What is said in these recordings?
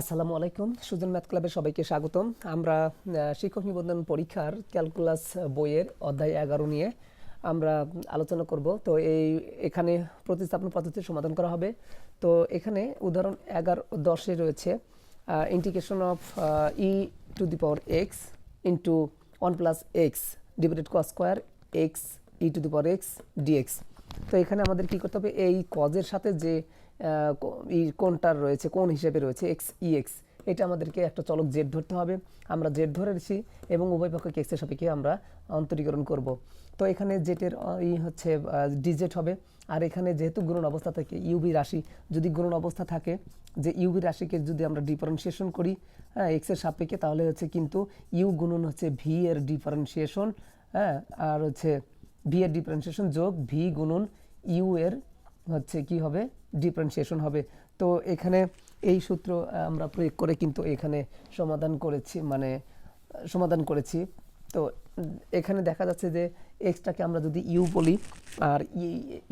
আসসালামু আলাইকুম। সুজন ম্যাথ ক্লাবের সবাইকে স্বাগতম। আমরা শিক্ষক নিবন্ধন পরীক্ষার ক্যালকুলাস বইয়ের অধ্যায় এগারো নিয়ে আমরা আলোচনা করব। তো এই, এখানে প্রতিস্থাপন পদ্ধতির সমাধান করা হবে। তো এখানে উদাহরণ এগারো দশে রয়েছে integration of e to the power x into one plus x divided cos square x e to the power x d x তো এখানে আমাদের কি করতে হবে? এই কজের সাথে যে কোনটার রয়েছে কোন হিসেবে রয়েছে এক্স ই এক্স এটা আমাদেরকে একটা চলক জেড ধরতে হবে। আমরা জেড ধরেছি এবং উভয় পক্ষকে এক্সের সাপেক্ষে আমরা অন্তরীকরণ করব। তো এখানে জেটের ই হচ্ছে ডিজেট হবে। আর এখানে যেহেতু গুণন অবস্থা থাকে ইউবি রাশি, যদি গুণন অবস্থা থাকে, যে ইউবি রাশিকে যদি আমরা ডিফারেন্সিয়েশন করি হ্যাঁ এক্সের সাপেক্ষে, তাহলে হচ্ছে কিন্তু ইউ গুণন হচ্ছে ভি এর ডিফারেন্সিয়েশন হ্যাঁ আর হচ্ছে ভি এর ডিফারেন্সিয়েশন যোগ ভি গুণন ইউ এর হচ্ছে কি হবে? ডিফারেন্সিয়েশন হবে। তো এখানে এই সূত্র আমরা প্রয়োগ করে কিন্তু এখানে সমাধান করেছি মানে সমাধান করেছি। তো এখানে দেখা যাচ্ছে যে এক্সটাকে আমরা যদি ইউ বলি, আর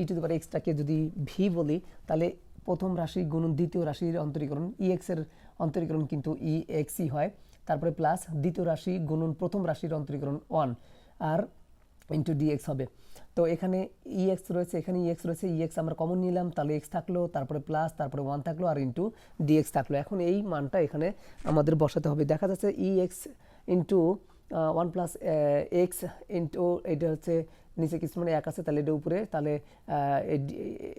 ই টু দি পাওয়ার এক্সটাকে যদি ভি বলি, তাহলে প্রথম রাশি গুণন দ্বিতীয় রাশির অন্তরীকরণ ই এক্সের অন্তরীকরণ কিন্তু ই এক্সই হয়। তারপরে প্লাস দ্বিতীয় রাশি গুণন প্রথম রাশির অন্তরীকরণ ওয়ান আর ইন্টু ডিএক্স হবে। তো এখানে ইএক্স রয়েছে, এখানে ইএক্স রয়েছে ইএক্স আমরা কমন নিলাম, তাহলে এক্স থাকল, তারপরে প্লাস তারপরে ওয়ান থাকল আর ইন্টু ডিএক্স থাকল। এখন এই মানটা এখানে আমাদের বসাতে হবে। দেখা যাচ্ছে e x into one plus x into এটা হচ্ছে নিচে কিছু মানে এক আছে, তাহলে এটা উপরে, তাহলে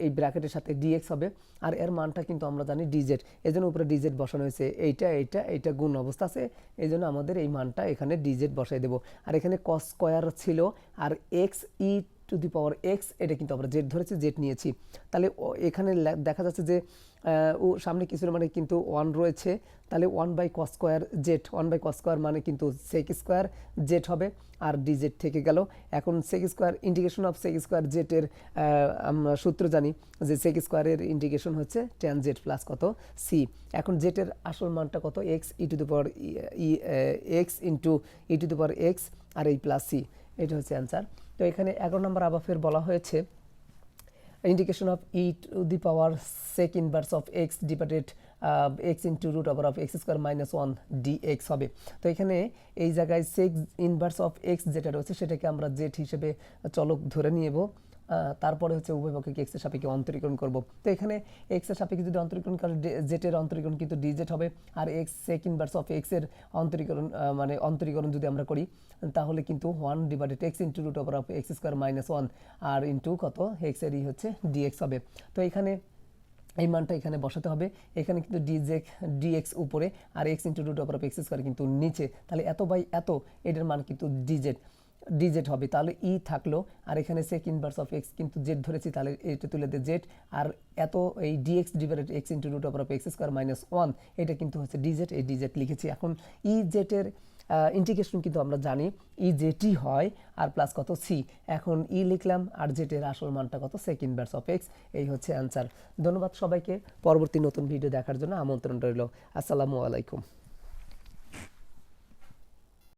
এই ব্র্যাকেটের সাথে ডিএক্স হবে। আর এর মানটা কিন্তু আমরা জানি ডিজেড এই জন্য উপরে ডিজেড বসানো হয়েছে, এইটা এইটা এইটা গুণ অবস্থা আছে। এই জন্য আমাদের এই মানটা এখানে ডিজেড বসাই দেবো। আর এখানে কস স্কোয়ার ছিল, আর x e to the power x, এটা কিন্তু আমরা জেড ধরেছি, জেড নিয়েছি। তাহলে এখানে দেখা যাচ্ছে যে ও সামনে কিছু মানে কিন্তু ওয়ান রয়েছে। তাহলে one by cos square z, one by cos square মানে কিন্তু সেক স্কোয়ার জেড হবে, আর ডি জেড থেকে গেল। এখন sec square integration of sec square জেটের আমরা সূত্র জানি যে সেক স্কোয়ারের ইন্টিগ্রেশন হচ্ছে টেন জেড প্লাস কত সি এখন জেটের আসল মানটা কত? X e to the power x into e to the power x আর এই প্লাস সি এটা হচ্ছে অ্যান্সার তো এখানে এগারো নম্বর আবার ফের বলা হয়েছে integration of e to the power sec inverse of x departed x into root over of x square minus one d x হবে। তো এখানে এই জায়গায় সেক্স ইনভার্স অফ এক্স যেটা রয়েছে সেটাকে আমরা জেট হিসেবে চলক ধরে নিয়েব তারপরে হচ্ছে উভয় এক্সের সাপেক্ষে অন্তরীকরণ করব। তো এখানে এক্সের সাপেক্ষে যদি অন্তরীকরণ করে জেটের অন্তরীকরণ কিন্তু ডিজেট হবে, আর এক্স সেক ইনভার্স অফ এক্সের অন্তরীকরণ মানে অন্তরীকরণ যদি আমরা করি, তাহলে কিন্তু one divided x into root over of x square minus one R into কত? এক্স এরই হচ্ছে ডিএক্স হবে। তো এখানে এই মানটা এখানে বসাতে হবে। এখানে কিন্তু ডিজেক ডিএক্স উপরে, আর x into root over of x square কিন্তু নিচে। তাহলে এত বাই এত, এটার মান কিন্তু ডিজেড ডিজেড হবে, তাহলে ই থাকল, আর এখানে সেক ইনভার্স অফ এক্স কিন্তু জেড ধরেছি, তাহলে এটা তুলে দে জেড আর এত এই d x divided x into root of x square minus one এটা কিন্তু হচ্ছে ডিজেট এই ডিজেট লিখেছি। এখন ই জেটের ইন্টিগ্রেশন কিন্তু আমরা জানি ই জেটি হয়, আর প্লাস কত সি এখন ই লিখলাম, আর জেটের আসল মানটা কত? সেক ইনভার্স অফ এক্স এই হচ্ছে অ্যান্সার ধন্যবাদ সবাইকে, পরবর্তী নতুন ভিডিও দেখার জন্য আমন্ত্রণ রইল। আসসালামু আলাইকুম।